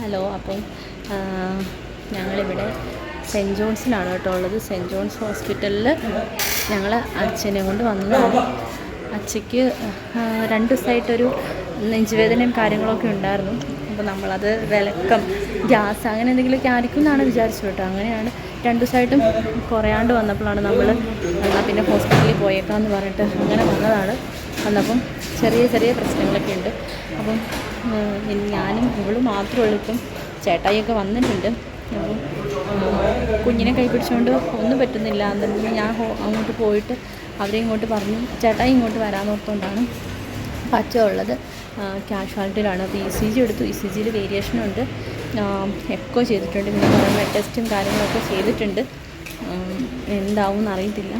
Hello അപ്പം ഞങ്ങളിവിടെ saint ജോൺസിലാണ് കേട്ടോ ഉള്ളത്. സെന്റ് ജോൺസ് ഹോസ്പിറ്റലിൽ ഞങ്ങൾ അച്ഛനെ കൊണ്ട് വന്നതാണ്. അച്ഛയ്ക്ക് രണ്ട് ദിവസമായിട്ടൊരു നെഞ്ചുവേദനയും കാര്യങ്ങളൊക്കെ ഉണ്ടായിരുന്നു. അപ്പോൾ നമ്മളത് വിലക്കം ഗ്യാസ് അങ്ങനെ എന്തെങ്കിലുമൊക്കെ ആയിരിക്കും എന്നാണ് വിചാരിച്ചത് കേട്ടോ. അങ്ങനെയാണ് രണ്ട് ദിവസമായിട്ടും കുറയാണ്ട് വന്നപ്പോഴാണ് നമ്മൾ എന്നാൽ പിന്നെ ഹോസ്പിറ്റലിൽ പോയേക്കാമെന്ന് പറഞ്ഞിട്ട് അങ്ങനെ വന്നതാണ്. വന്നപ്പം ചെറിയ ചെറിയ പ്രശ്നങ്ങളൊക്കെ ഉണ്ട്. അപ്പം ഞാനും ഇവളും മാത്രമേ ഉള്ളൂ. ഇപ്പം ചേട്ടായിയൊക്കെ വന്നിട്ടുണ്ട്. അപ്പം കുഞ്ഞിനെ കൈ പിടിച്ചുകൊണ്ട് ഒന്നും പറ്റുന്നില്ല. എന്നുണ്ടെങ്കിൽ ഞാൻ അങ്ങോട്ട് പോയിട്ട് അവരെ ഇങ്ങോട്ട് പറഞ്ഞു. ചേട്ടായി ഇങ്ങോട്ട് വരാമെന്നോർത്തുകൊണ്ടാണ് പച്ച ഉള്ളത് കാഷ്വാലിറ്റിയിലാണ് അപ്പോൾ ഇ സി ജി എടുത്തു. ഇ സി ജിയിൽ വേരിയേഷൻ ഉണ്ട്. എക്കോ ചെയ്തിട്ടുണ്ട്. പിന്നെ കുറേ ബ്ലഡ് ടെസ്റ്റും കാര്യങ്ങളൊക്കെ ചെയ്തിട്ടുണ്ട്. എന്താവും എന്നറിയത്തില്ല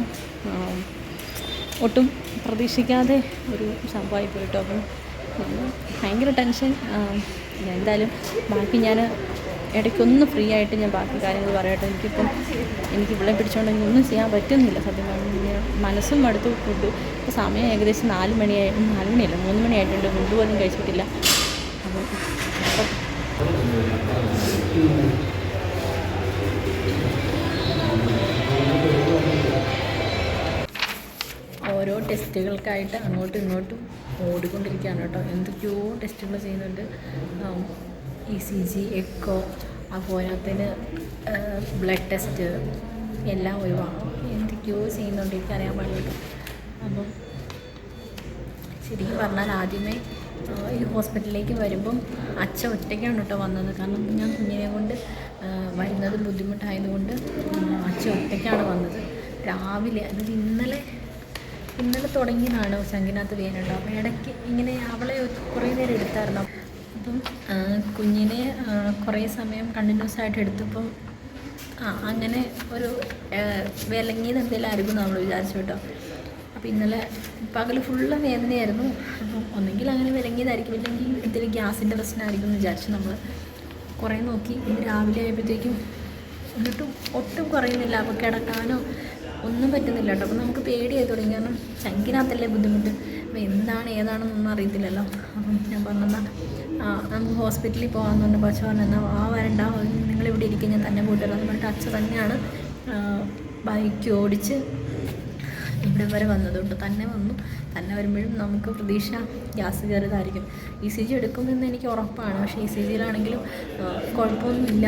ഒട്ടും പ്രതീക്ഷിക്കാതെ ഒരു സംഭവമായി പോയിട്ടോ അപ്പം ഭയങ്കര ടെൻഷൻ. എന്തായാലും ബാക്കി ഞാൻ ഇടയ്ക്കൊന്ന് ഫ്രീ ആയിട്ട് ഞാൻ ബാക്കി കാര്യങ്ങൾ പറയട്ടെ. എനിക്കിപ്പം എനിക്ക് ഇവിടെ പിടിച്ചുകൊണ്ട് എനിക്ക് ഒന്നും ചെയ്യാൻ പറ്റുന്നില്ല സത്യം പറഞ്ഞാൽ മനസ്സും മടുത്തു. ഫുഡ് ഇപ്പോൾ സമയം ഏകദേശം നാല് മണിയായി നാല് മണിയല്ല മൂന്ന് മണിയായിട്ടുണ്ട് ഫുഡ് പോലും കഴിച്ചിട്ടില്ല. അപ്പം ഓരോ ടെസ്റ്റുകൾക്കായിട്ട് അങ്ങോട്ടും ഇങ്ങോട്ടും ഓടിക്കൊണ്ടിരിക്കുകയാണ് കേട്ടോ. എന്തൊക്കെയോ ടെസ്റ്റുകൾ ചെയ്യുന്നുണ്ട്. ഇ സി ജി എക്കോ അതുപോലത്തിന് ബ്ലഡ് ടെസ്റ്റ് എല്ലാം ഒഴിവാണ്. എന്തൊക്കെയോ ചെയ്യുന്നുണ്ട് എനിക്കറിയാൻ പാടില്ല. അപ്പം ശരിക്കും പറഞ്ഞാൽ ആദ്യമേ ഈ ഹോസ്പിറ്റലിലേക്ക് വരുമ്പം അച്ഛ ഒറ്റയ്ക്കാണ് കേട്ടോ വന്നത്. കാരണം ഞാൻ കുഞ്ഞിനെ കൊണ്ട് വരുന്നത് ബുദ്ധിമുട്ടായതുകൊണ്ട് അച്ഛ ഒറ്റയ്ക്കാണ് വന്നത്. രാവിലെ അതായത് ഇന്നലെ ഇന്നലെ തുടങ്ങിയതാണ് ശങ്കിനകത്ത് വേനുണ്ടോ അപ്പം ഇടയ്ക്ക് ഇങ്ങനെ അവളെ കുറേ നേരം എടുത്തായിരുന്നു? അപ്പം കുഞ്ഞിനെ കുറേ സമയം കണ്ടിന്യൂസ് ആയിട്ട് എടുത്തപ്പം അങ്ങനെ ഒരു വിലങ്ങിയത് എന്തെങ്കിലും ആയിരിക്കും നമ്മൾ വിചാരിച്ചു കേട്ടോ. അപ്പോൾ ഇന്നലെ പകൽ ഫുള്ള് വേദനയായിരുന്നു. അപ്പം ഒന്നെങ്കിൽ അങ്ങനെ വിലങ്ങിയതായിരിക്കും. ഇല്ലെങ്കിൽ എന്തെങ്കിലും ഗ്യാസിന്റെ പ്രശ്നമായിരിക്കും എന്ന് വിചാരിച്ചു നമ്മൾ കുറേ നോക്കി. രാവിലെ ആയപ്പോഴത്തേക്കും എന്നിട്ടും ഒട്ടും കുറയുന്നില്ല. അപ്പോൾ കിടക്കാനോ ഒന്നും പറ്റുന്നില്ല കേട്ടോ. അപ്പോൾ നമുക്ക് പേടിയായി തുടങ്ങി. കാരണം ചങ്കിനകത്തല്ലേ ബുദ്ധിമുട്ട്. അപ്പോൾ എന്താണ് ഏതാണെന്നൊന്നും അറിയത്തില്ലല്ലോ. അപ്പം ഞാൻ പറഞ്ഞെന്നാൽ നമുക്ക് ഹോസ്പിറ്റലിൽ പോകാമെന്ന് പറഞ്ഞപ്പോൾ പക്ഷേ പറഞ്ഞെന്നാൽ ആ വരണ്ട. നിങ്ങളിവിടെ ഇരിക്കും. ഞാൻ തന്നെ പോയിട്ട് വരാമെന്ന് പറഞ്ഞിട്ട് അച്ഛൻ തന്നെയാണ് ബൈക്ക് ഓടിച്ച് ഇവിടെ വരെ വന്നതുകൊണ്ട് തന്നെ വന്നു. തന്നെ വരുമ്പോഴും നമുക്ക് പ്രതീക്ഷ ഗ്യാസ് കയറിയതായിരിക്കും. ഇ സി ജി എടുക്കുമെന്ന് എനിക്ക് ഉറപ്പാണ്. പക്ഷേ ഇ സി ജിയിലാണെങ്കിലും കുഴപ്പമൊന്നുമില്ല.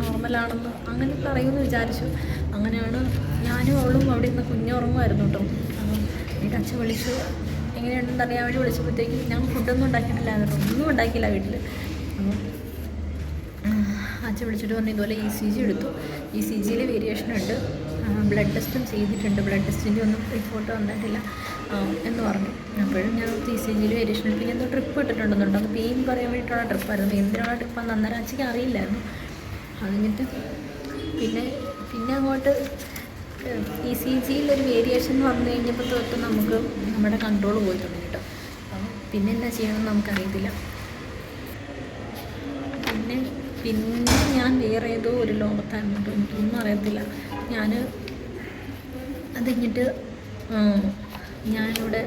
നോർമലാണെന്ന് അങ്ങനെ പറയുമെന്ന് വിചാരിച്ചു. അങ്ങനെയാണ് ഞാനും അവളും അവിടെ ഇരുന്ന് കുഞ്ഞുറങ്ങുമായിരുന്നു കേട്ടോ. എന്നിട്ട് അച്ഛൻ വിളിച്ചു എങ്ങനെയുണ്ടെന്ന് അറിയാൻ വേണ്ടി വിളിച്ചപ്പോഴത്തേക്കും ഞാൻ ഫുഡൊന്നും ഉണ്ടാക്കിയിട്ടില്ലായിരുന്നു ഒന്നും ഉണ്ടാക്കിയില്ല വീട്ടിൽ അച്ഛൻ വിളിച്ചിട്ട് പറഞ്ഞു ഇതുപോലെ ഇ സി ജി എടുത്തു. ഇ സി ജിയിൽ വേരിയേഷൻ ഉണ്ട്. ബ്ലഡ് ടെസ്റ്റും ചെയ്തിട്ടുണ്ട്. ബ്ലഡ് ടെസ്റ്റിന്റെ ഒന്നും റിപ്പോർട്ട് വന്നിട്ടില്ല. എന്ന് പറഞ്ഞു. അപ്പോഴും ഞാൻ ഇ സി ജിയിൽ വേരിയേഷൻ പിന്നെ എന്തോ ട്രിപ്പ് ഇട്ടിട്ടുണ്ടെന്നുണ്ട്. അത് പെയിൻ പറയാൻ വേണ്ടിയിട്ടുള്ള ട്രിപ്പായിരുന്നു എന്തിനുള്ള ട്രിപ്പാന്ന് അന്നേരം അച്ഛക്ക് അറിയില്ലായിരുന്നു. അതിനിട്ട് പിന്നെ പിന്നെ അങ്ങോട്ട് ഇ സി ജിയിൽ ഒരു വേരിയേഷൻ വന്നു കഴിഞ്ഞപ്പോൾ തൊട്ട് നമുക്ക് നമ്മുടെ കൺട്രോൾ പോയി തുടങ്ങി കേട്ടോ. അപ്പം പിന്നെ എന്താ ചെയ്യണമെന്ന് നമുക്കറിയത്തില്ല. പിന്നെ ഞാൻ വേറെ ഏതോ ഒരു ലോകത്തായിരുന്നു കേട്ടോ എനിക്കൊന്നും അറിയത്തില്ല. ഞാൻ അത് കഴിഞ്ഞിട്ട് ഞാനിവിടെ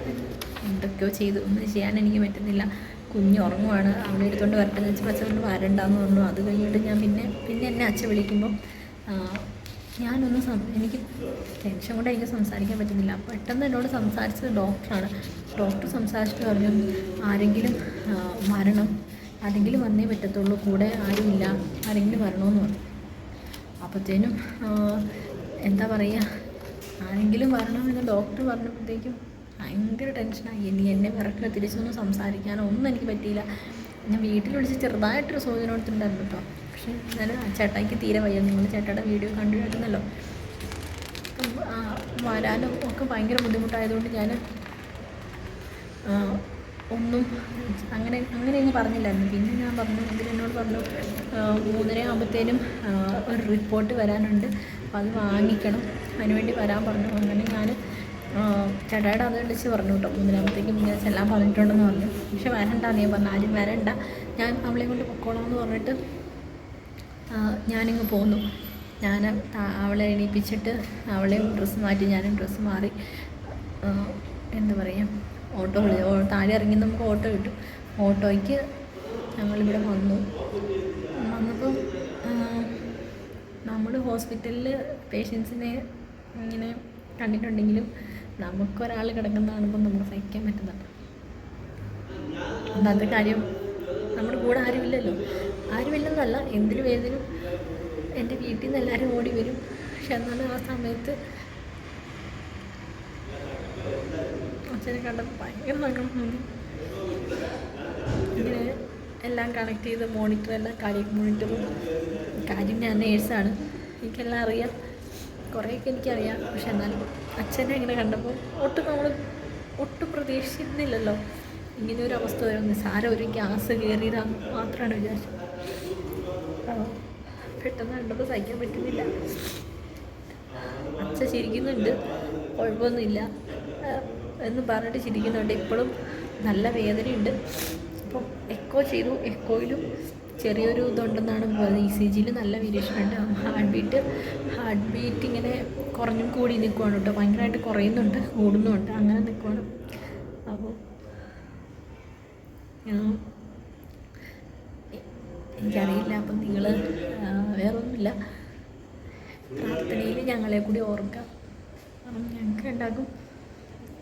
എന്തൊക്കെയോ ചെയ്തു. ഒന്നും ചെയ്യാൻ എനിക്ക് പറ്റുന്നില്ല. കുഞ്ഞ് ഉറങ്ങുവാണ്. അവളെ എടുത്തുകൊണ്ട് വരട്ടെ എന്ന് വെച്ചപ്പോൾ അച്ഛൻ വരണ്ടെന്ന് പറഞ്ഞു. അത് കഴിഞ്ഞിട്ട് ഞാൻ പിന്നെ പിന്നെ എന്നെ അച്ഛൻ വിളിക്കുമ്പോൾ ഞാനൊന്ന് സം എനിക്ക് ടെൻഷൻ കൊണ്ട് എനിക്ക് സംസാരിക്കാൻ പറ്റുന്നില്ല. പെട്ടെന്ന് എന്നോട് സംസാരിച്ചത് ഡോക്ടറാണ്. ഡോക്ടർ സംസാരിച്ചിട്ട് പറഞ്ഞു ആരെങ്കിലും മരണം ആരെങ്കിലും വന്നേ പറ്റത്തുള്ളൂ. കൂടെ ആരുമില്ല. ആരെങ്കിലും വരണമെന്ന് പറഞ്ഞു. അപ്പോഴത്തേനും എന്താ പറയുക ആരെങ്കിലും വരണമെന്ന് ഡോക്ടർ പറഞ്ഞപ്പോഴത്തേക്കും ഭയങ്കര ടെൻഷനായി ഇനി എന്നെ വിറക്കുക തിരിച്ചൊന്നും സംസാരിക്കാനോ ഒന്നും എനിക്ക് പറ്റിയില്ല. ഞാൻ വീട്ടിൽ വിളിച്ച് ചെറുതായിട്ടൊരു സൂചന കൊടുത്തിട്ടുണ്ടായിരുന്നു കേട്ടോ. പക്ഷേ എന്നാലും ചേട്ടായിക്ക് തീരെ വയ്യ നിങ്ങൾ ചേട്ടായുടെ വീഡിയോ കണ്ടു അപ്പം ആ, വരാനും ഒക്കെ ഭയങ്കര ബുദ്ധിമുട്ടായതുകൊണ്ട് ഞാൻ ഒന്നും അങ്ങനെ അങ്ങനെയൊന്നും അങ്ങ് പറഞ്ഞില്ലായിരുന്നു. പിന്നെ ഞാൻ പറഞ്ഞു എങ്കിലും എന്നോട് പറഞ്ഞു മൂന്നര ആകുമ്പോഴത്തേനും ഒരു റിപ്പോർട്ട് വരാനുണ്ട്. അപ്പോൾ അത് വാങ്ങിക്കണം. അതിനുവേണ്ടി വരാൻ പറഞ്ഞു. അങ്ങനെ ഞാൻ ചേട്ടായിട്ട് അത് വിളിച്ച് പറഞ്ഞു കേട്ടോ. മൂന്നരാകുമ്പോഴത്തേക്കും ഇങ്ങനെ ചെല്ലാൻ പറഞ്ഞിട്ടുണ്ടെന്ന് പറഞ്ഞു. പക്ഷെ വരണ്ട ഞാൻ പറഞ്ഞു. ആരും വരണ്ട. ഞാൻ അവളെ കൊണ്ട് പൊക്കോളാം എന്ന് പറഞ്ഞിട്ട് ഞാനിങ്ങ് പോന്നു. ഞാൻ അവളെ എണീപ്പിച്ചിട്ട് അവളെയും ഡ്രസ്സ് മാറ്റി ഞാനും ഡ്രസ്സ് മാറി എന്താ പറയുക ഓട്ടോ താഴെ ഇറങ്ങി നമുക്ക് ഓട്ടോ കിട്ടും. ഓട്ടോയ്ക്ക് ഞങ്ങളിവിടെ വന്നു. വന്നപ്പം നമ്മൾ ഹോസ്പിറ്റലിൽ പേഷ്യൻസിനെ ഇങ്ങനെ കണ്ടിട്ടുണ്ടെങ്കിലും നമുക്കൊരാൾ കിടക്കുന്ന കാണുമ്പോൾ നമ്മൾ സഹിക്കാൻ പറ്റുന്നുണ്ട് അന്നത്തെ കാര്യം നമ്മുടെ കൂടെ ആരുമില്ലല്ലോ ആരുമില്ലെന്നല്ല എന്തിനും ഏതിനും എന്റെ വീട്ടിൽ നിന്ന് എല്ലാവരും ഓടി വരും. പക്ഷെ എന്നാലും ആ സമയത്ത് അച്ഛനെ കണ്ടപ്പോൾ ഭയങ്കര സങ്കടം തോന്നി. ഇങ്ങനെ എല്ലാം കണക്ട് ചെയ്ത് മോണിറ്റർ എല്ലാം കാര്യം മോണിറ്ററും കാര്യം ഞാൻ നേഴ്സാണ് എനിക്കെല്ലാം അറിയാം. കുറേയൊക്കെ എനിക്കറിയാം. പക്ഷെ എന്നാലും അച്ഛനെ ഇങ്ങനെ കണ്ടപ്പോൾ ഒട്ടും നമ്മൾ ഒട്ടും പ്രതീക്ഷിക്കുന്നില്ലല്ലോ ഇങ്ങനെ ഒരു അവസ്ഥ വരുന്നു. സാരം ഒരു ഗ്യാസ് കയറിയതാന്ന് മാത്രമാണ് വിചാരിച്ചത്. പെട്ടെന്ന് കണ്ടപ്പോൾ സഹിക്കാൻ പറ്റുന്നില്ല. അച്ഛ ചിരിക്കുന്നുണ്ട്. കുഴപ്പമൊന്നുമില്ല. എന്ന് പറഞ്ഞിട്ട് ചിരിക്കുന്നുണ്ട്. ഇപ്പോഴും നല്ല വേദനയുണ്ട്. അപ്പം എക്കോ ചെയ്തു. എക്കോയിലും ചെറിയൊരു ഇതുണ്ടെന്നാണ് പറയുന്നത് ഇ സി ജിയിൽ നല്ല variation heart beat heart beat ഇങ്ങനെ കുറഞ്ഞും കൂടി നിൽക്കുവാണ് കേട്ടോ. ഭയങ്കരമായിട്ട് കുറയുന്നുണ്ട് കൂടുന്നുണ്ട്. അങ്ങനെ നിൽക്കുവാണ്. അപ്പോൾ എനിക്കറിയില്ല. അപ്പം നിങ്ങൾ വേറൊന്നുമില്ല. പ്രാർത്ഥനയിൽ ഞങ്ങളെ കൂടി ഓർക്കാം ഞങ്ങൾക്ക് ഉണ്ടാകും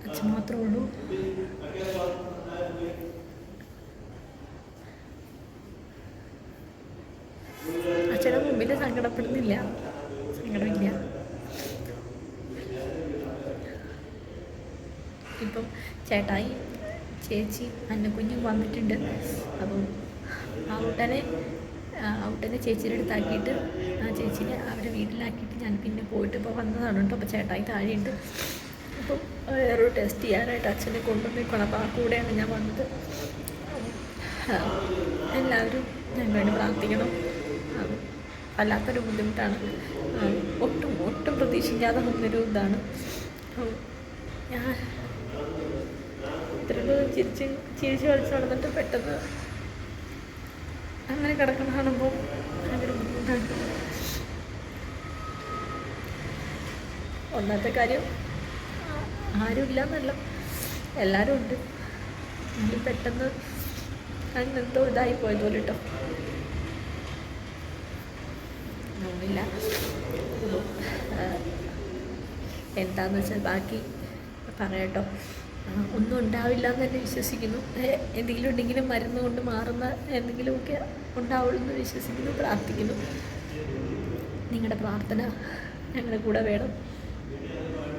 അച്ഛൻ മാത്രമേ ഉള്ളൂ. അച്ഛനെ മുമ്പിൽ സങ്കടപ്പെടുന്നില്ല. സങ്കടമില്ല. ഇപ്പം ചേട്ടായി ചേച്ചി അന്നക്കുഞ്ഞും വന്നിട്ടുണ്ട്. അപ്പം ആ ഊട്ടനെ ഔട്ടനെ ചേച്ചിയുടെ അടുത്താക്കിയിട്ട് ആ ചേച്ചിനെ അവരെ വീട്ടിലാക്കിയിട്ട് ഞാൻ പിന്നെ പോയിട്ട് ഇപ്പോൾ വന്നതാണ് കേട്ടോ. അപ്പോൾ ചേട്ടായി താഴെയുണ്ട്. വേറൊരു ടെസ്റ്റ് ചെയ്യാനായിട്ട് അച്ഛനെ കൊണ്ടുവന്നേക്കണം അപ്പോൾ ആ കൂടെയാണ് ഞാൻ വന്നത്. എല്ലാവരും ഞാൻ വേണ്ടി പ്രാർത്ഥിക്കണം. വല്ലാത്തൊരു ബുദ്ധിമുട്ടാണ്. ഒട്ടും ഒട്ടും പ്രതീക്ഷിക്കാതെ വന്നൊരു ഇതാണ്. ഞാൻ ഇത്രയും ചിരിച്ച് ചിരിച്ച് കളിച്ച് നടന്നിട്ട് പെട്ടെന്ന് അങ്ങനെ കിടക്കുന്ന കാണുമ്പോൾ ഭയങ്കര ബുദ്ധിമുട്ടാണ്. ഒന്നാമത്തെ കാര്യം ആ- ആരുമില്ല എന്നല്ല എല്ലാവരും ഉണ്ട്. എങ്കിലും പെട്ടെന്ന് അങ്ങനെ എന്തോ ഇതായി പോയത് പോലെ കേട്ടോ ഒന്നുമില്ല. എന്താന്ന് വെച്ചാൽ ബാക്കി പറയാട്ടോ. ഒന്നും ഉണ്ടാവില്ല എന്ന് തന്നെ വിശ്വസിക്കുന്നു എന്തെങ്കിലും ഉണ്ടെങ്കിലും മരുന്ന് കൊണ്ട് മാറുന്ന എന്തെങ്കിലുമൊക്കെ ഉണ്ടാവുള്ളൂ എന്ന് വിശ്വസിക്കുന്നു പ്രാർത്ഥിക്കുന്നു. നിങ്ങളുടെ പ്രാർത്ഥന ഞങ്ങളുടെ കൂടെ വേണം.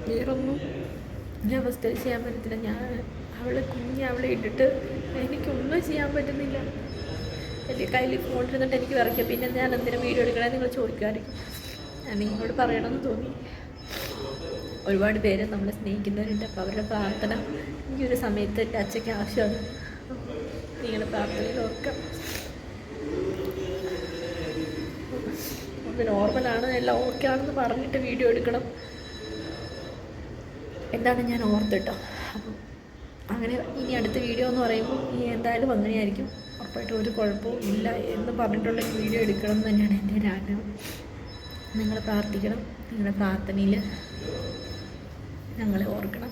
വേറൊന്നും ഈ അവസ്ഥയിൽ ചെയ്യാൻ പറ്റത്തില്ല. ഞാൻ അവളെ കുഞ്ഞ് അവളെ ഇട്ടിട്ട് എനിക്കൊന്നും ചെയ്യാൻ പറ്റുന്നില്ല. എന്റെ കയ്യിൽ ഫോൺ ഇരുന്നിട്ട് എനിക്ക് വിറയ്ക്കുക പിന്നെ ഞാൻ എന്തിനും വീഡിയോ എടുക്കണേ? നിങ്ങൾ ചോദിക്കുമായിരിക്കും ഞാൻ നിങ്ങളോട് പറയണമെന്ന് തോന്നി. ഒരുപാട് പേര് നമ്മളെ സ്നേഹിക്കുന്നവരുണ്ട്. അപ്പോൾ അവരുടെ പ്രാർത്ഥന ഈ ഒരു സമയത്ത് എന്റെ അച്ഛയ്ക്ക് ആവശ്യമാണ്. നിങ്ങളുടെ പ്രാർത്ഥനയിലൊക്കെ ഒന്ന് നോർമലാണ് എല്ലാം ഓക്കെ ആണെന്ന് പറഞ്ഞിട്ട് വീഡിയോ എടുക്കണം. എന്താണ് ഞാൻ ഓർത്തിട്ടോ? അപ്പം അങ്ങനെ ഇനി അടുത്ത വീഡിയോ എന്ന് പറയുമ്പോൾ ഈ എന്തായാലും അങ്ങനെയായിരിക്കും. ഉറപ്പായിട്ടും ഒരു കുഴപ്പവും ഇല്ല എന്ന് പറഞ്ഞിട്ടുള്ള വീഡിയോ എടുക്കണം എന്ന് തന്നെയാണ് എന്റെ ഒരു ആഗ്രഹം. നിങ്ങൾ പ്രാർത്ഥിക്കണം. നിങ്ങളുടെ പ്രാർത്ഥനയിൽ ഞങ്ങളെ ഓർക്കണം.